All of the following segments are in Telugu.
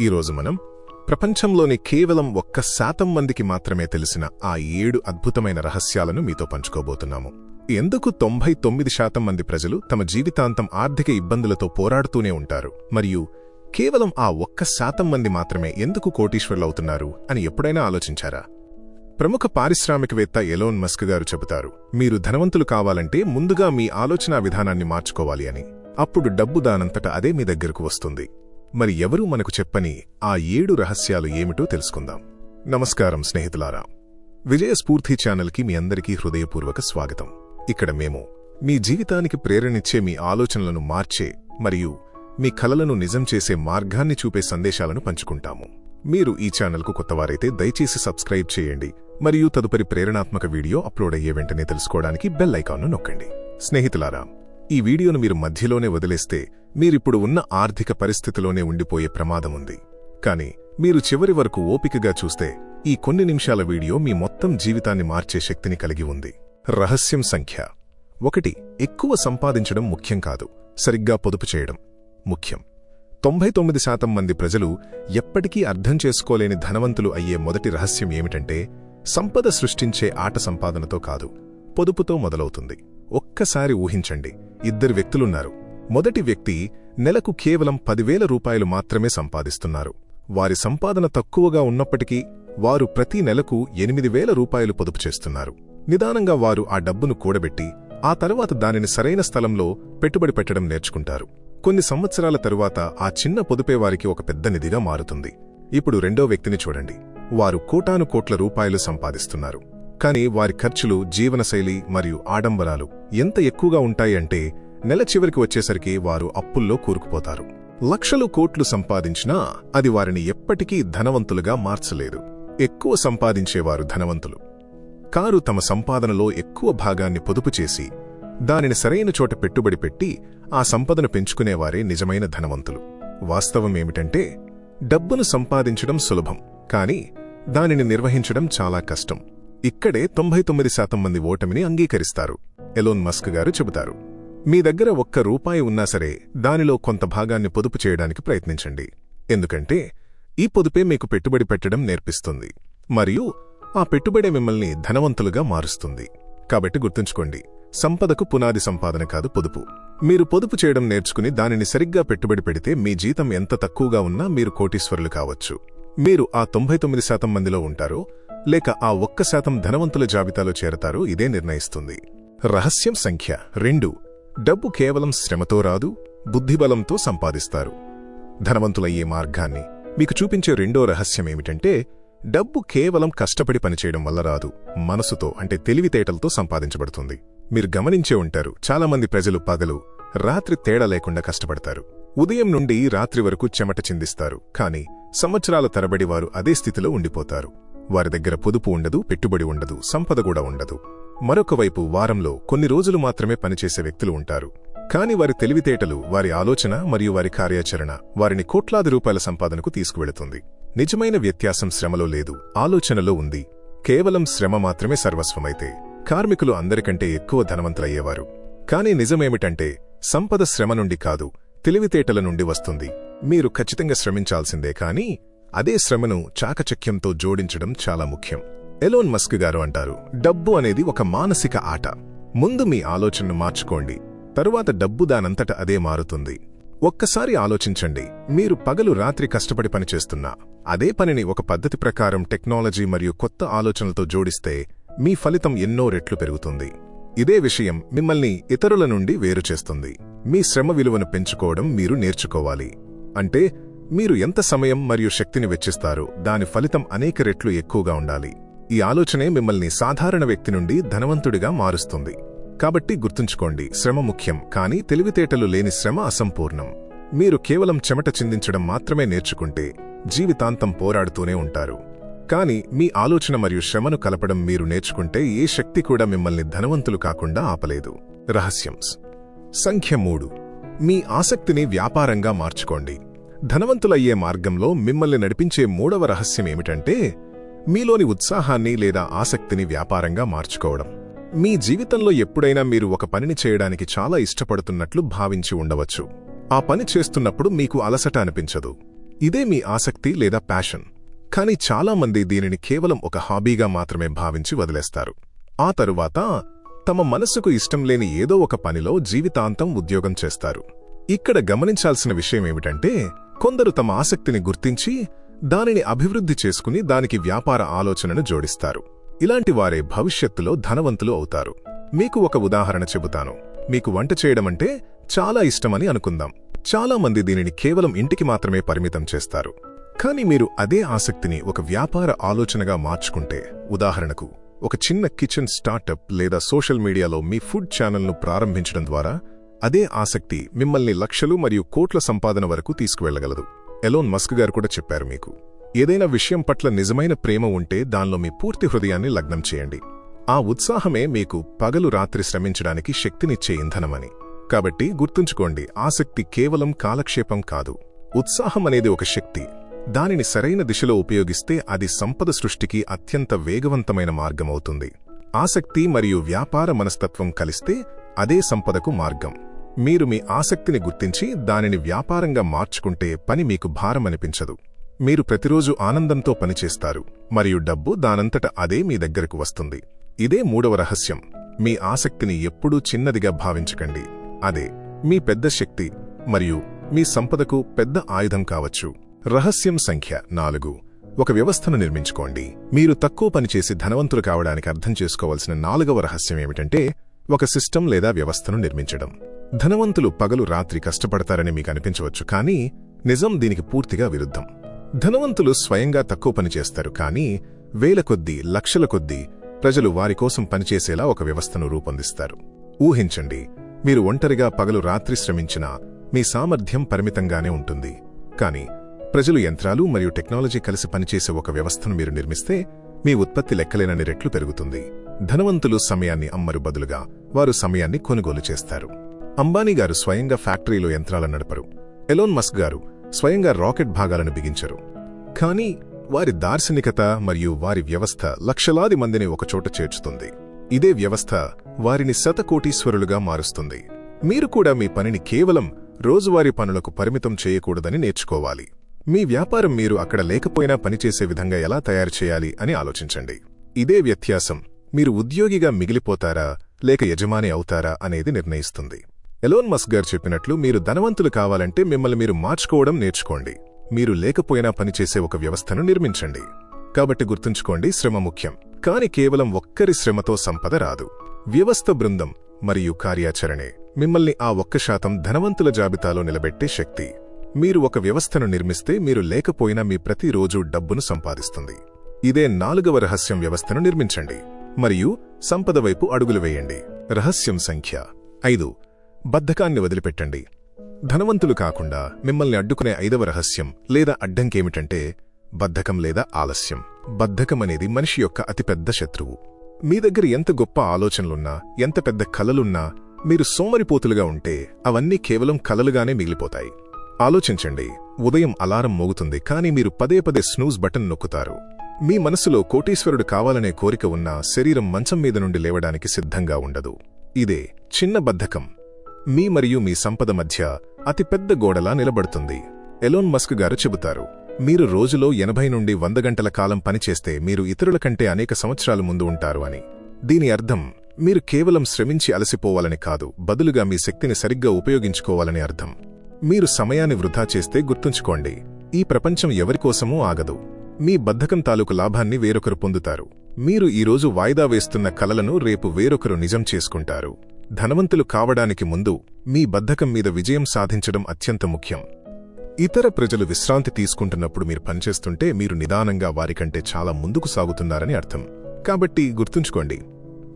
ఈరోజు మనం ప్రపంచంలోని కేవలం ఒక్క శాతం మందికి మాత్రమే తెలిసిన ఆ ఏడు అద్భుతమైన రహస్యాలను మీతో పంచుకోబోతున్నాము. ఎందుకు తొంభై తొమ్మిది శాతం మంది ప్రజలు తమ జీవితాంతం ఆర్థిక ఇబ్బందులతో పోరాడుతూనే ఉంటారు? మరియు కేవలం ఆ ఒక్క శాతం మంది మాత్రమే ఎందుకు కోటీశ్వర్లవుతున్నారు అని ఎప్పుడైనా ఆలోచించారా? ప్రముఖ పారిశ్రామికవేత్త ఎలోన్ మస్క్ గారు చెబుతారు మీరు ధనవంతులు కావాలంటే ముందుగా మీ ఆలోచనా విధానాన్ని మార్చుకోవాలి అని. అప్పుడు డబ్బు దానంతట అదే మీ దగ్గరకు వస్తుంది. మరి ఎవరూ మనకు చెప్పని ఆ ఏడు రహస్యాలు ఏమిటో తెలుసుకుందాం. నమస్కారం స్నేహితులారా. విజయస్ఫూర్తి ఛానల్కి మీ అందరికీ హృదయపూర్వక స్వాగతం. ఇక్కడ మేము మీ జీవితానికి ప్రేరణిచ్చే మీ ఆలోచనలను మార్చే మరియు మీ కలలను నిజం చేసే మార్గాన్ని చూపే సందేశాలను పంచుకుంటాము. మీరు ఈ ఛానల్కు కొత్తవారైతే దయచేసి సబ్స్క్రైబ్ చేయండి మరియు తదుపరి ప్రేరణాత్మక వీడియో అప్లోడ్ అయ్యే వెంటనే తెలుసుకోవడానికి బెల్ ఐకాన్ను నొక్కండి. స్నేహితులారా ఈ వీడియోను మీరు మధ్యలోనే వదిలేస్తే మీరిప్పుడు ఉన్న ఆర్థిక పరిస్థితిలోనే ఉండిపోయే ప్రమాదముంది. కానీ మీరు చివరి వరకు ఓపికగా చూస్తే ఈ కొన్ని నిమిషాల వీడియో మీ మొత్తం జీవితాన్ని మార్చే శక్తిని కలిగి ఉంది. రహస్యం సంఖ్య. ఒకటి ఎక్కువ సంపాదించడం ముఖ్యం కాదు. సరిగ్గా పొదుపు చేయడం ముఖ్యం. తొంభై తొమ్మిది శాతం మంది ప్రజలు ఎప్పటికీ అర్థం చేసుకోలేని ధనవంతులు అయ్యే మొదటి రహస్యం ఏమిటంటే సంపద సృష్టించే ఆట సంపాదనతో కాదు పొదుపుతో మొదలవుతుంది. ఒక్కసారి ఊహించండి ఇద్దరు వ్యక్తులున్నారు. మొదటి వ్యక్తి నెలకు కేవలం పదివేల రూపాయలు మాత్రమే సంపాదిస్తున్నారు. వారి సంపాదన తక్కువగా ఉన్నప్పటికీ వారు ప్రతి నెలకు ఎనిమిది వేల రూపాయలు పొదుపు చేస్తున్నారు. నిదానంగా వారు ఆ డబ్బును కూడబెట్టి ఆ తరువాత దానిని సరైన స్థలంలో పెట్టుబడి పెట్టడం నేర్చుకుంటారు. కొన్ని సంవత్సరాల తరువాత ఆ చిన్న పొదుపే వారికి ఒక పెద్ద నిధిగా మారుతుంది. ఇప్పుడు రెండో వ్యక్తిని చూడండి. వారు కోటాను కోట్ల రూపాయలు సంపాదిస్తున్నారు. కాని వారి ఖర్చులు జీవనశైలి మరియు ఆడంబరాలు ఎంత ఎక్కువగా ఉంటాయంటే నెల చివరికి వచ్చేసరికి వారు అప్పుల్లో కూరుకుపోతారు. లక్షలు కోట్లు సంపాదించినా అది వారిని ఎప్పటికీ ధనవంతులుగా మార్చలేదు. ఎక్కువ సంపాదించేవారు ధనవంతులు. కారు తమ సంపాదనలో ఎక్కువ భాగాన్ని పొదుపు చేసి దానిని సరైన చోట పెట్టుబడి పెట్టి ఆ సంపదను పెంచుకునేవారే నిజమైన ధనవంతులు. వాస్తవమేమిటంటే డబ్బును సంపాదించడం సులభం కాని దానిని నిర్వహించడం చాలా కష్టం. ఇక్కడే తొంభై తొమ్మిది శాతం మంది ఓటమిని అంగీకరిస్తారు. ఎలోన్ మస్క్ గారు చెబుతారు. మీ దగ్గర ఒక్క రూపాయి ఉన్నా సరే దానిలో కొంత భాగాన్ని పొదుపు చేయడానికి ప్రయత్నించండి. ఎందుకంటే ఈ పొదుపే మీకు పెట్టుబడి పెట్టడం నేర్పిస్తుంది. మరియు ఆ పెట్టుబడే మిమ్మల్ని ధనవంతులుగా మారుస్తుంది. కాబట్టి గుర్తుంచుకోండి సంపదకు పునాది సంపాదన కాదు పొదుపు. మీరు పొదుపు చేయడం నేర్చుకుని దానిని సరిగ్గా పెట్టుబడి పెడితే మీ జీతం ఎంత తక్కువగా ఉన్నా మీరు కోటీశ్వరులు కావచ్చు. మీరు ఆ తొంభై తొమ్మిది శాతం మందిలో ఉంటారో లేక ఆ ఒక్క శాతం ధనవంతుల జాబితాలో చేరతారో ఇదే నిర్ణయిస్తుంది. రహస్యం సంఖ్య రెండు. డబ్బు కేవలం శ్రమతో రాదు బుద్ధిబలంతో సంపాదిస్తారు. ధనవంతులయ్యే మార్గాన్ని మీకు చూపించే రెండో రహస్యమేమిటంటే డబ్బు కేవలం కష్టపడి పనిచేయడం వల్ల రాదు మనసుతో అంటే తెలివితేటలతో సంపాదించబడుతుంది. మీరు గమనించే ఉంటారు చాలామంది ప్రజలు పగలు రాత్రి తేడా లేకుండా కష్టపడతారు. ఉదయం నుండి రాత్రి వరకు చెమట చిందిస్తారు కాని సంవత్సరాల తరబడి వారు అదే స్థితిలో ఉండిపోతారు. వారి దగ్గర పొదుపు ఉండదు పెట్టుబడి ఉండదు సంపద కూడా ఉండదు. మరొకవైపు వారంలో కొన్ని రోజులు మాత్రమే పనిచేసే వ్యక్తులు ఉంటారు. కాని వారి తెలివితేటలు వారి ఆలోచన మరియు వారి కార్యాచరణ వారిని కోట్లాది రూపాయల సంపాదనకు తీసుకువెళుతుంది. నిజమైన వ్యత్యాసం శ్రమలో లేదు ఆలోచనలో ఉంది. కేవలం శ్రమ మాత్రమే సర్వస్వమైతే కార్మికులు అందరికంటే ఎక్కువ ధనవంతులయ్యేవారు. కాని నిజమేమిటంటే సంపద శ్రమ నుండి కాదు తెలివితేటల నుండి వస్తుంది. మీరు ఖచ్చితంగా శ్రమించాల్సిందే కాని అదే శ్రమను చాకచక్యంతో జోడించడం చాలా ముఖ్యం. ఎలోన్ మస్క్ గారు అంటారు డబ్బు అనేది ఒక మానసిక ఆట. ముందు మీ ఆలోచనను మార్చుకోండి తరువాత డబ్బు దానంతట అదే మారుతుంది. ఒక్కసారి ఆలోచించండి మీరు పగలు రాత్రి కష్టపడి పనిచేస్తున్నా అదే పనిని ఒక పద్ధతి ప్రకారం టెక్నాలజీ మరియు కొత్త ఆలోచనలతో జోడిస్తే మీ ఫలితం ఎన్నో రెట్లు పెరుగుతుంది. ఇదే విషయం మిమ్మల్ని ఇతరుల నుండి వేరు చేస్తుంది. మీ శ్రమ విలువను పెంచుకోవడం మీరు నేర్చుకోవాలి. అంటే మీరు ఎంత సమయం మరియు శక్తిని వెచ్చిస్తారో దాని ఫలితం అనేక రెట్లు ఎక్కువగా ఉండాలి. ఈ ఆలోచనే మిమ్మల్ని సాధారణ వ్యక్తి నుండి ధనవంతుడిగా మారుస్తుంది. కాబట్టి గుర్తుంచుకోండి శ్రమ ముఖ్యం కానీ తెలివితేటలు లేని శ్రమ అసంపూర్ణం. మీరు కేవలం చెమట చిందించడం మాత్రమే నేర్చుకుంటే జీవితాంతం పోరాడుతూనే ఉంటారు. కాని మీ ఆలోచన మరియు శ్రమను కలపడం మీరు నేర్చుకుంటే ఏ శక్తి కూడా మిమ్మల్ని ధనవంతులు కాకుండా ఆపలేదు. రహస్యంస్ సంఖ్య మూడు. మీ ఆసక్తిని వ్యాపారంగా మార్చుకోండి. ధనవంతులయ్యే మార్గంలో మిమ్మల్ని నడిపించే మూడవ రహస్యమేమిటంటే మీలోని ఉత్సాహాన్ని లేదా ఆసక్తిని వ్యాపారంగా మార్చుకోవడం. మీ జీవితంలో ఎప్పుడైనా మీరు ఒక పనిని చేయడానికి చాలా ఇష్టపడుతున్నట్లు భావించి ఉండవచ్చు. ఆ పని చేస్తున్నప్పుడు మీకు అలసట అనిపించదు. ఇదే మీ ఆసక్తి లేదా ప్యాషన్. కానీ చాలామంది దీనిని కేవలం ఒక హాబీగా మాత్రమే భావించి వదిలేస్తారు. ఆ తరువాత తమ మనస్సుకు ఇష్టం లేని ఏదో ఒక పనిలో జీవితాంతం ఉద్యోగం చేస్తారు. ఇక్కడ గమనించాల్సిన విషయమేమిటంటే కొందరు తమ ఆసక్తిని గుర్తించి దానిని అభివృద్ధి చేసుకుని దానికి వ్యాపార ఆలోచనను జోడిస్తారు. ఇలాంటి వారే భవిష్యత్తులో ధనవంతులు అవుతారు. మీకు ఒక ఉదాహరణ చెబుతాను. మీకు వంట చేయడమంటే చాలా ఇష్టమని అనుకుందాం. చాలా మంది దీనిని కేవలం ఇంటికి మాత్రమే పరిమితం చేస్తారు. కానీ మీరు అదే ఆసక్తిని ఒక వ్యాపార ఆలోచనగా మార్చుకుంటే ఉదాహరణకు ఒక చిన్న కిచెన్ స్టార్టప్ లేదా సోషల్ మీడియాలో మీ ఫుడ్ ఛానల్ను ప్రారంభించడం ద్వారా అదే ఆసక్తి మిమ్మల్ని లక్షలు మరియు కోట్ల సంపాదన వరకు తీసుకువెళ్ళగలదు ఎలోన్ మస్క్ గారు కూడా చెప్పారు మీకు. ఏదైనా విషయం పట్ల నిజమైన ప్రేమ ఉంటే దానిలో మీ పూర్తి హృదయాన్ని లగ్నం చేయండి. ఆ ఉత్సాహమే మీకు పగలు రాత్రి శ్రమించడానికి శక్తినిచ్చే ఇంధనమని. కాబట్టి గుర్తుంచుకోండి ఆసక్తి కేవలం కాలక్షేపం కాదు. ఉత్సాహం అనేది ఒక శక్తి. దానిని సరైన దిశలో ఉపయోగిస్తే అది సంపద సృష్టికి అత్యంత వేగవంతమైన మార్గమవుతుంది. ఆసక్తి మరియు వ్యాపార మనస్తత్వం కలిస్తే అదే సంపదకు మార్గం. మీరు మీ ఆసక్తిని గుర్తించి దానిని వ్యాపారంగా మార్చుకుంటే పని మీకు భారమనిపించదు. మీరు ప్రతిరోజు ఆనందంతో పనిచేస్తారు మరియు డబ్బు దానంతట అదే మీ దగ్గరకు వస్తుంది. ఇదే మూడవ రహస్యం. మీ ఆసక్తిని ఎప్పుడూ చిన్నదిగా భావించకండి. అదే మీ పెద్ద శక్తి మరియు మీ సంపదకు పెద్ద ఆయుధం కావచ్చు. రహస్యం సంఖ్య నాలుగు. ఒక వ్యవస్థను నిర్మించుకోండి. మీరు తక్కువ పనిచేసి ధనవంతులు కావడానికి అర్థం చేసుకోవాల్సిన నాలుగవ రహస్యం ఏమిటంటే ఒక సిస్టమ్ లేదా వ్యవస్థను నిర్మించడం. ధనవంతులు పగలు రాత్రి కష్టపడతారని మీకు అనిపించవచ్చు కానీ నిజం దీనికి పూర్తిగా విరుద్ధం. ధనవంతులు స్వయంగా తక్కువ పనిచేస్తారు కానీ వేల కొద్దీ లక్షల కొద్దీ ప్రజలు వారి కోసం పనిచేసేలా ఒక వ్యవస్థను రూపొందిస్తారు. ఊహించండి మీరు ఒంటరిగా పగలు రాత్రి శ్రమించినా మీ సామర్థ్యం పరిమితంగానే ఉంటుంది. కాని ప్రజలు యంత్రాలు మరియు టెక్నాలజీ కలిసి పనిచేసే ఒక వ్యవస్థను మీరు నిర్మిస్తే మీ ఉత్పత్తి లెక్కలేనని రెట్లు పెరుగుతుంది. ధనవంతులు సమయాన్ని అమ్మరు బదులుగా వారు సమయాన్ని కొనుగోలు చేస్తారు. అంబానీ గారు స్వయంగా ఫ్యాక్టరీలో యంత్రాలను నడపరు. ఎలోన్ మస్క్ గారు స్వయంగా రాకెట్ భాగాలను బిగించరు. కానీ వారి దార్శనికత మరియు వారి వ్యవస్థ లక్షలాది మందిని ఒకచోట చేర్చుతుంది. ఇదే వ్యవస్థ వారిని శతకోటీశ్వరులుగా మారుస్తుంది. మీరు కూడా మీ పనిని కేవలం రోజువారీ పనులకు పరిమితం చేయకూడదని నేర్చుకోవాలి. మీ వ్యాపారం మీరు అక్కడ లేకపోయినా పనిచేసే విధంగా ఎలా తయారు చేయాలి అని ఆలోచించండి. ఇదే వ్యత్యాసం మీరు ఉద్యోగిగా మిగిలిపోతారా లేక యజమాని అవుతారా అనేది నిర్ణయిస్తుంది. ఎలోన్ మస్క్ గారు చెప్పినట్లు మీరు ధనవంతులు కావాలంటే మిమ్మల్ని మీరు మార్చుకోవడం నేర్చుకోండి. మీరు లేకపోయినా పనిచేసే ఒక వ్యవస్థను నిర్మించండి. కాబట్టి గుర్తుంచుకోండి శ్రమ ముఖ్యం. కాని కేవలం ఒక్కరి శ్రమతో సంపద రాదు. వ్యవస్థ బృందం మరియు కార్యాచరణే మిమ్మల్ని ఆ ఒక్క శాతం ధనవంతుల జాబితాలో నిలబెట్టే శక్తి. మీరు ఒక వ్యవస్థను నిర్మిస్తే మీరు లేకపోయినా మీ ప్రతిరోజు డబ్బును సంపాదిస్తుంది. ఇదే నాలుగవ రహస్యం వ్యవస్థను నిర్మించండి. మరియు సంపద వైపు అడుగులు వేయండి. రహస్యం సంఖ్య ఐదు. బద్ధకాన్ని వదిలిపెట్టండి. ధనవంతులు కాకుండా మిమ్మల్ని అడ్డుకునే ఐదవ రహస్యం లేదా అడ్డంకేమిటంటే బద్ధకం లేదా ఆలస్యం. బద్ధకం అనేది మనిషి యొక్క అతిపెద్ద శత్రువు. మీ దగ్గర ఎంత గొప్ప ఆలోచనలున్నా ఎంత పెద్ద కలలున్నా మీరు సోమరిపోతులుగా ఉంటే అవన్నీ కేవలం కలలుగానే మిగిలిపోతాయి. ఆలోచించండి ఉదయం అలారం మోగుతుంది కానీ మీరు పదే పదే స్నూజ్ బటన్ నొక్కుతారు. మీ మనసులో కోటీశ్వరుడు కావాలనే కోరిక ఉన్నా శరీరం మంచం మీద నుండి లేవడానికి సిద్ధంగా ఉండదు. ఇదే చిన్న బద్ధకం. మీ మరియు మీ సంపద మధ్య అతిపెద్ద గోడలా నిలబడుతుంది. ఎలోన్ మస్క్ గారు చెబుతారు మీరు రోజులో ఎనభై నుండి వంద గంటల కాలం పనిచేస్తే మీరు ఇతరుల కంటే అనేక సంవత్సరాలు ముందు ఉంటారు అని. దీని అర్థం మీరు కేవలం శ్రమించి అలసిపోవాలని కాదు బదులుగా మీ శక్తిని సరిగ్గా ఉపయోగించుకోవాలని అర్థం. మీరు సమయాన్ని వృధా చేస్తే గుర్తుంచుకోండి ఈ ప్రపంచం ఎవరికోసమూ ఆగదు. మీ బద్ధకం తాలూకు లాభాన్ని వేరొకరు పొందుతారు. మీరు ఈరోజు వాయిదా వేస్తున్న కలలను రేపు వేరొకరు నిజం చేసుకుంటారు. ధనవంతులు కావడానికి ముందు మీ బద్ధకం మీద విజయం సాధించడం అత్యంత ముఖ్యం. ఇతర ప్రజలు విశ్రాంతి తీసుకుంటున్నప్పుడు మీరు పనిచేస్తుంటే మీరు నిదానంగా వారికంటే చాలా ముందుకు సాగుతున్నారని అర్థం. కాబట్టి గుర్తుంచుకోండి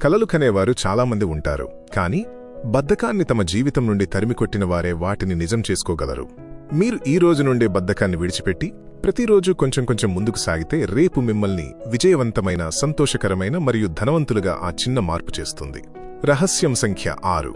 కలలు కనేవారు చాలామంది ఉంటారు కానీ బద్ధకాన్ని తమ జీవితం నుండి తరిమికొట్టిన వారే వాటిని నిజం చేసుకోగలరు. మీరు ఈ రోజు నుండే బద్ధకాన్ని విడిచిపెట్టి ప్రతిరోజు కొంచెం కొంచెం ముందుకు సాగితే రేపు మిమ్మల్ని విజయవంతమైన సంతోషకరమైన మరియు ధనవంతులుగా ఆ చిన్న మార్పు చేస్తుంది. రహస్యం సంఖ్య ఆరు.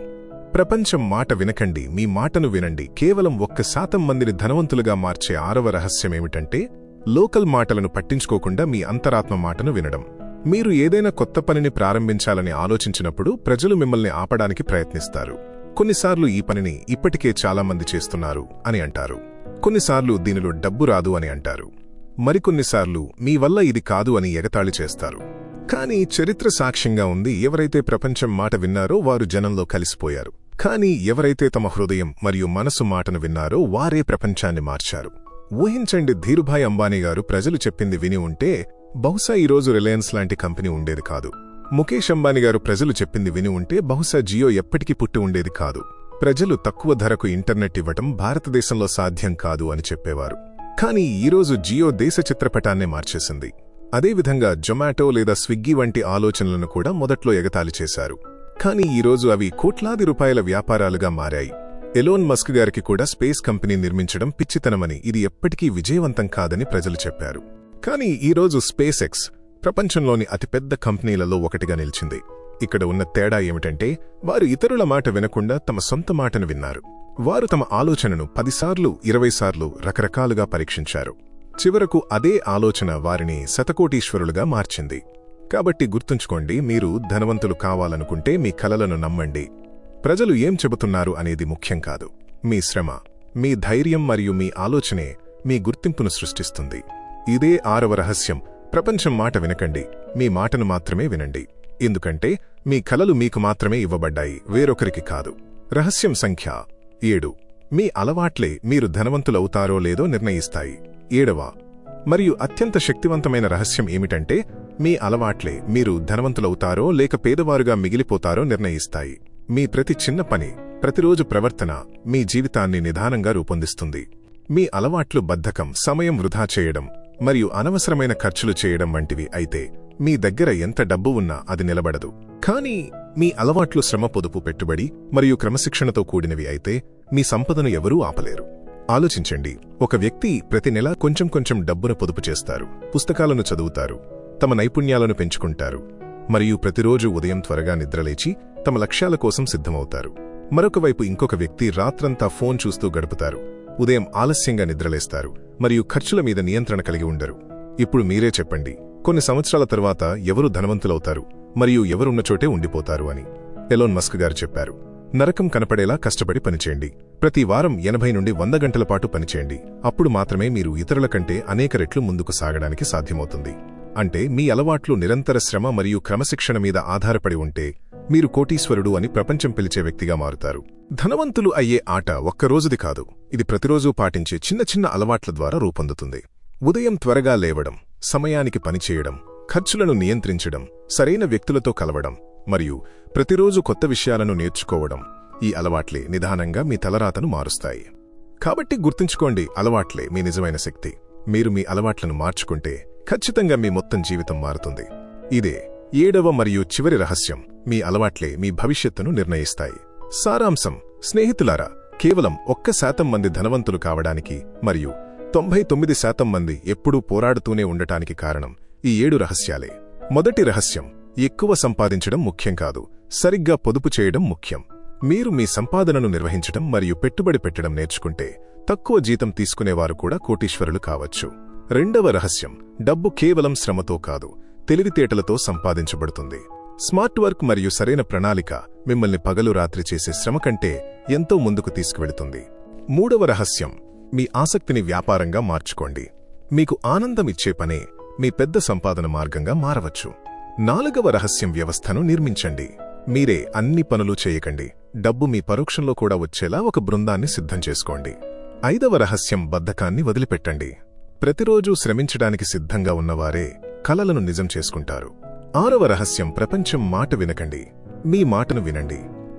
ప్రపంచం మాట వినకండి మీ మాటను వినండి. కేవలం ఒక్క శాతం మందిని ధనవంతులుగా మార్చే ఆరవ రహస్యమేమిటంటే లోకల్ మాటలను పట్టించుకోకుండా మీ అంతరాత్మ మాటను వినడం. మీరు ఏదైనా కొత్త పనిని ప్రారంభించాలని ఆలోచించినప్పుడు ప్రజలు మిమ్మల్ని ఆపడానికి ప్రయత్నిస్తారు. కొన్నిసార్లు ఈ పనిని ఇప్పటికే చాలా మంది చేస్తున్నారు అని అంటారు. కొన్నిసార్లు దీనిలో డబ్బు రాదు అని అంటారు. మరికొన్నిసార్లు మీ వల్ల ఇది కాదు అని ఎగతాళి చేస్తారు. కానీ చరిత్ర సాక్ష్యంగా ఉంది ఎవరైతే ప్రపంచం మాట విన్నారో వారు జనంలో కలిసిపోయారు. కానీ ఎవరైతే తమ హృదయం మరియు మనసు మాటను విన్నారో వారే ప్రపంచాన్ని మార్చారు. ఊహించండి ధీరుభాయ్ అంబానీ గారు ప్రజలు చెప్పింది విని ఉంటే బహుశా ఈరోజు రిలయన్స్ లాంటి కంపెనీ ఉండేది కాదు. ముఖేష్ అంబానీ గారు ప్రజలు చెప్పింది విని ఉంటే బహుశా జియో ఎప్పటికీ పుట్టి ఉండేది కాదు. ప్రజలు తక్కువ ధరకు ఇంటర్నెట్ ఇవ్వటం భారతదేశంలో సాధ్యం కాదు అని చెప్పేవారు. కానీ ఈరోజు జియో దేశ చిత్రపటాన్నే మార్చేసింది. అదేవిధంగా జొమాటో లేదా స్విగ్గీ వంటి ఆలోచనలను కూడా మొదట్లో ఎగతాళి చేశారు. కానీ ఈరోజు అవి కోట్లాది రూపాయల వ్యాపారాలుగా మారాయి. ఎలోన్ మస్క్ గారికి కూడా స్పేస్ కంపెనీ నిర్మించడం పిచ్చితనమని ఇది ఎప్పటికీ విజయవంతం కాదని ప్రజలు చెప్పారు. కానీ ఈరోజు స్పేస్ ఎక్స్ ప్రపంచంలోని అతిపెద్ద కంపెనీలలో ఒకటిగా నిలిచింది. ఇక్కడ ఉన్న తేడా ఏమిటంటే వారు ఇతరుల మాట వినకుండా తమ సొంత మాటను విన్నారు. వారు తమ ఆలోచనను పదిసార్లు ఇరవై సార్లు రకరకాలుగా పరీక్షించారు. చివరకు అదే ఆలోచన వారిని శతకోటీశ్వరులుగా మార్చింది. కాబట్టి గుర్తుంచుకోండి మీరు ధనవంతులు కావాలనుకుంటే మీ కలలను నమ్మండి. ప్రజలు ఏం చెబుతున్నారు అనేది ముఖ్యం కాదు. మీ శ్రమ మీ ధైర్యం మరియు మీ ఆలోచనే మీ గుర్తింపును సృష్టిస్తుంది. ఇదే ఆరవ రహస్యం. ప్రపంచం మాట వినకండి మీ మాటను మాత్రమే వినండి. ఎందుకంటే మీ కలలు మీకు మాత్రమే ఇవ్వబడ్డాయి వేరొకరికి కాదు. రహస్యం సంఖ్య ఏడు. మీ అలవాట్లే మీరు ధనవంతులవుతారో లేదో నిర్ణయిస్తాయి. ఏడవ. మరియు అత్యంత శక్తివంతమైన రహస్యం ఏమిటంటే మీ అలవాట్లే మీరు ధనవంతులవుతారో లేక పేదవారుగా మిగిలిపోతారో నిర్ణయిస్తాయి. మీ ప్రతి చిన్న పని ప్రతిరోజు ప్రవర్తన మీ జీవితాన్ని నిదానంగా రూపొందిస్తుంది. మీ అలవాట్లు బద్ధకం సమయం వృధా చేయడం మరియు అనవసరమైన ఖర్చులు చేయడం వంటివి అయితే మీ దగ్గర ఎంత డబ్బు ఉన్నా అది నిలబడదు. కానీ మీ అలవాట్లు శ్రమ పొదుపు పెట్టుబడి మరియు క్రమశిక్షణతో కూడినవి అయితే మీ సంపదను ఎవరూ ఆపలేరు. ఆలోచించండి. ఒక వ్యక్తి ప్రతి నెల కొంచెం కొంచెం డబ్బును పొదుపు చేస్తారు. పుస్తకాలను చదువుతారు. తమ నైపుణ్యాలను పెంచుకుంటారు. మరియు ప్రతిరోజు ఉదయం త్వరగా నిద్రలేచి తమ లక్ష్యాల కోసం సిద్ధమవుతారు. మరొకవైపు ఇంకొక వ్యక్తి రాత్రంతా ఫోన్ చూస్తూ గడుపుతారు. ఉదయం ఆలస్యంగా నిద్రలేస్తారు. మరియు ఖర్చుల మీద నియంత్రణ కలిగి ఉండరు. ఇప్పుడు మీరే చెప్పండి. కొన్ని సంవత్సరాల తర్వాత ఎవరు ధనవంతులవుతారు? మరియు ఎవరున్న చోటే ఉండిపోతారు అని. ఎలోన్ మస్క్ గారు చెప్పారు. నరకం కనపడేలా కష్టపడి పనిచేయండి. ప్రతి వారం ఎనభై నుండి వంద గంటల పాటు పనిచేయండి. అప్పుడు మాత్రమే మీరు ఇతరుల కంటే అనేక రెట్లు ముందుకు సాగడానికి సాధ్యమవుతుంది. అంటే మీ అలవాట్లు నిరంతర శ్రమ మరియు క్రమశిక్షణ మీద ఆధారపడి ఉంటే మీరు కోటీశ్వరుడు అని ప్రపంచం పిలిచే వ్యక్తిగా మారుతారు. ధనవంతులు అయ్యే ఆట ఒక్కరోజుది కాదు. ఇది ప్రతిరోజూ పాటించే చిన్న చిన్న అలవాట్ల ద్వారా రూపొందుతుంది. ఉదయం త్వరగా లేవడం సమయానికి పనిచేయడం ఖర్చులను నియంత్రించడం సరైన వ్యక్తులతో కలవడం మరియు ప్రతిరోజు కొత్త విషయాలను నేర్చుకోవడం ఈ అలవాట్లే నిదానంగా మీ తలరాతను మారుస్తాయి. కాబట్టి గుర్తుంచుకోండి అలవాట్లే మీ నిజమైన శక్తి. మీరు మీ అలవాట్లను మార్చుకుంటే ఖచ్చితంగా మీ మొత్తం జీవితం మారుతుంది. ఇదే ఏడవ మరియు చివరి రహస్యం. మీ అలవాట్లే మీ భవిష్యత్తును నిర్ణయిస్తాయి. సారాంశం స్నేహితులారా కేవలం ఒక్క శాతం మంది ధనవంతులు కావడానికి మరియు తొంభై తొమ్మిది శాతం మంది ఎప్పుడూ పోరాడుతూనే ఉండటానికి కారణం ఈ ఏడు రహస్యాలే. మొదటి రహస్యం ఎక్కువ సంపాదించడం ముఖ్యం కాదు సరిగ్గా పొదుపు చేయడం ముఖ్యం. మీరు మీ సంపాదనను నిర్వహించడం మరియు పెట్టుబడి పెట్టడం నేర్చుకుంటే తక్కువ జీతం తీసుకునేవారు కూడా కోటీశ్వరులు కావచ్చు. రెండవ రహస్యం డబ్బు కేవలం శ్రమతో కాదు తెలివితేటలతో సంపాదించబడుతుంది. స్మార్ట్ వర్క్ మరియు సరైన ప్రణాళిక మిమ్మల్ని పగలు రాత్రి చేసే శ్రమ కంటే ఎంతో ముందుకు తీసుకువెళుతుంది. మూడవ రహస్యం మీ ఆసక్తిని వ్యాపారంగా మార్చుకోండి. మీకు ఆనందం ఇచ్చే పనే మీ పెద్ద సంపాదన మార్గంగా మారవచ్చు. నాలుగవ రహస్యం వ్యవస్థను నిర్మించండి. మీరే అన్ని పనులు చేయకండి. డబ్బు మీ పరోక్షంలో కూడా వచ్చేలా ఒక బృందాన్ని సిద్ధం చేసుకోండి. ఐదవ రహస్యం బద్ధకాన్ని వదిలిపెట్టండి. ప్రతిరోజూ శ్రమించడానికి సిద్ధంగా ఉన్నవారే కలలను నిజం చేసుకుంటారు. ఆరవ రహస్యం ప్రపంచం మాట వినకండి. మీ మాటను వినండి.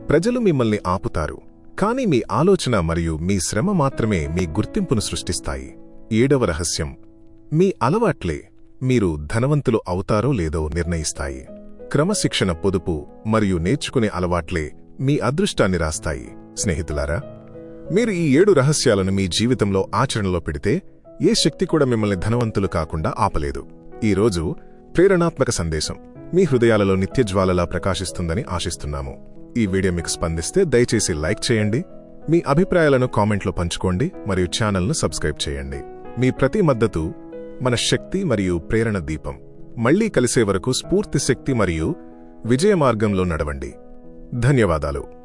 ప్రజలు మిమ్మల్ని ఆపుతారు. కానీ మీ ఆలోచన మరియు మీ శ్రమ మాత్రమే మీ గుర్తింపును సృష్టిస్తాయి. ఏడవ రహస్యం. మీ అలవాట్లే మీరు ధనవంతులు అవుతారో లేదో నిర్ణయిస్తాయి. క్రమశిక్షణ పొదుపు మరియు నేర్చుకునే అలవాట్లే మీ అదృష్టాన్ని రాస్తాయి. స్నేహితులారా మీరు ఈ ఏడు రహస్యాలను మీ జీవితంలో ఆచరణలో పెడితే ఏ శక్తి కూడా మిమ్మల్ని ధనవంతులు కాకుండా ఆపలేదు. ఈరోజు ప్రేరణాత్మక సందేశం. మీ హృదయాలలో నిత్యజ్వాలలా ప్రకాశిస్తుందని ఆశిస్తున్నాము. ఈ వీడియో మీకు స్పందిస్తే దయచేసి లైక్ చేయండి మీ అభిప్రాయాలను కామెంట్లో పంచుకోండి మరియు ఛానల్ను సబ్స్క్రైబ్ చేయండి. మీ ప్రతి మద్దతు మన శక్తి మరియు ప్రేరణ దీపం. మళ్ళీ కలిసే వరకు స్ఫూర్తి శక్తి మరియు విజయ మార్గంలో నడవండి. ధన్యవాదాలు.